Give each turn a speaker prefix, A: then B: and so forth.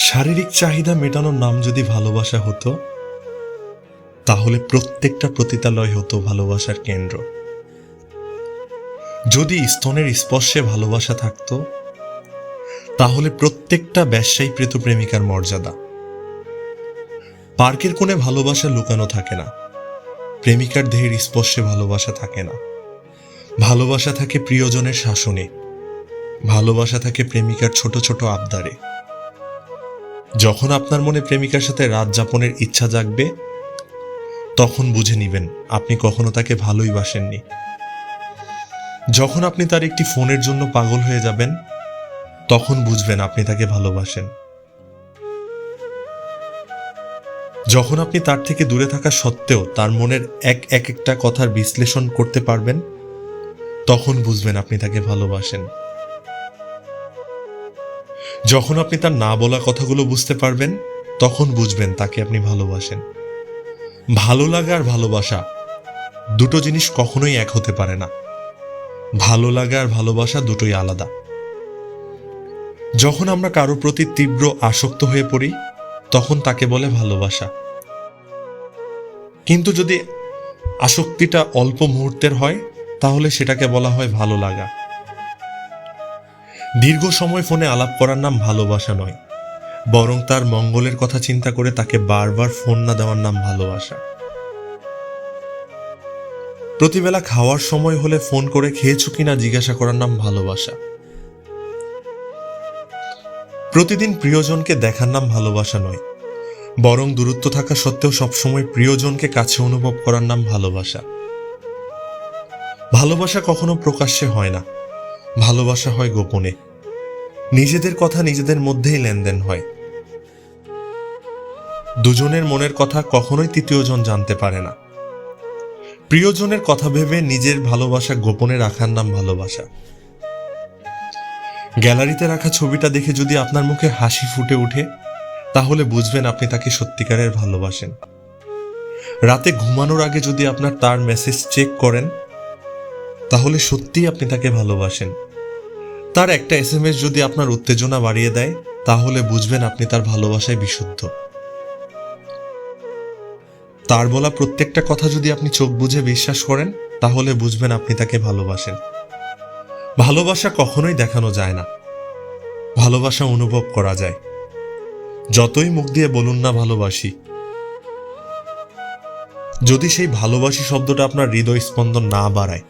A: শারীরিক চাহিদা মেটানোর নাম যদি ভালোবাসা হতো, তাহলে প্রত্যেকটা প্রতিতালয় হতো ভালোবাসার কেন্দ্র। যদি স্তনের স্পর্শে ভালোবাসা থাকতো, তাহলে প্রত্যেকটা ব্যবসায়ী প্রেত প্রেমিকার মর্যাদা। পার্কের কোণে ভালোবাসা লুকানো থাকে না। প্রেমিকার দেহের স্পর্শে ভালোবাসা থাকে না। ভালোবাসা থাকে প্রিয়জনের শাসনে। ভালোবাসা থাকে প্রেমিকার ছোট ছোট আবদারে। যখন আপনার মনে প্রেমিকার সাথে রাত যাপনের ইচ্ছা জাগবে, তখন বুঝে নিবেন, আপনি কখনো তাকে ভালোই বাসেননি। যখন আপনি তার একটি ফোনের জন্য পাগল হয়ে যাবেন, তখন বুঝবেন আপনি তাকে ভালোবাসেন। যখন আপনি তার থেকে দূরে থাকা সত্ত্বেও তার মনের এক এক একটা কথার বিশ্লেষণ করতে পারবেন, তখন বুঝবেন আপনি তাকে ভালোবাসেন। যখন আপনি তার না বলা কথাগুলো বুঝতে পারবেন, তখন বুঝবেন তাকে আপনি ভালোবাসেন। ভালো লাগা আর ভালোবাসা দুটো জিনিস কখনোই এক হতে পারে না। ভালো লাগা আর ভালোবাসা দুটোই আলাদা। যখন আমরা কারও প্রতি তীব্র আসক্ত হয়ে পড়ি, তখন তাকে বলে ভালোবাসা। কিন্তু যদি আসক্তিটা অল্প মুহূর্তের হয়, তাহলে সেটাকে বলা হয় ভালো লাগা। দীর্ঘ সময় ফোনে আলাপ করার নাম ভালোবাসা নয়, বরং তার মঙ্গলের কথা চিন্তা করে তাকে বারবার ফোন না দেওয়ার নাম ভালোবাসা। প্রতিবেলা খাওয়ার সময় হলে ফোন করে খেয়েছো কিনা জিজ্ঞাসা করার নাম ভালোবাসা। প্রতিদিন প্রিয়জনকে দেখার নাম ভালোবাসা নয়, বরং দূরত্ব থাকা সত্ত্বেও সবসময় প্রিয়জনকে কাছে অনুভব করার নাম ভালোবাসা। ভালোবাসা কখনো প্রকাশ্যে হয় না ভালোবাসা হয় গোপনে। নিজেদের কথা নিজেদের মধ্যেই লেনদেন হয়। দুজনের মনের কথা কখনোই তৃতীয়জন জানতে পারে না। প্রিয়জনের কথা ভেবে নিজের ভালোবাসা গোপনে রাখার নাম ভালোবাসা। গ্যালারিতে রাখা ছবিটা দেখে যদি আপনার মুখে হাসি ফুটে ওঠে, তাহলে বুঝবেন আপনি তাকে সত্যিকারের ভালোবাসেন। রাতে ঘুমানোর আগে যদি আপনার তার মেসেজ চেক করেন, তাহলে সত্যিই আপনি তাকে ভালোবাসেন। তার একটা এস যদি আপনার উত্তেজনা বাড়িয়ে দেয়, তাহলে বুঝবেন আপনি তার ভালোবাসায় বিশুদ্ধ। তার বলা প্রত্যেকটা কথা যদি আপনি চোখ বুঝে বিশ্বাস করেন, তাহলে বুঝবেন আপনি তাকে ভালোবাসেন। ভালোবাসা কখনোই দেখানো যায় না। ভালোবাসা অনুভব করা যায়। যতই মুখ দিয়ে বলুন না ভালোবাসি। যদি সেই ভালোবাসি শব্দটা আপনার হৃদয় স্পন্দন না বাড়ায়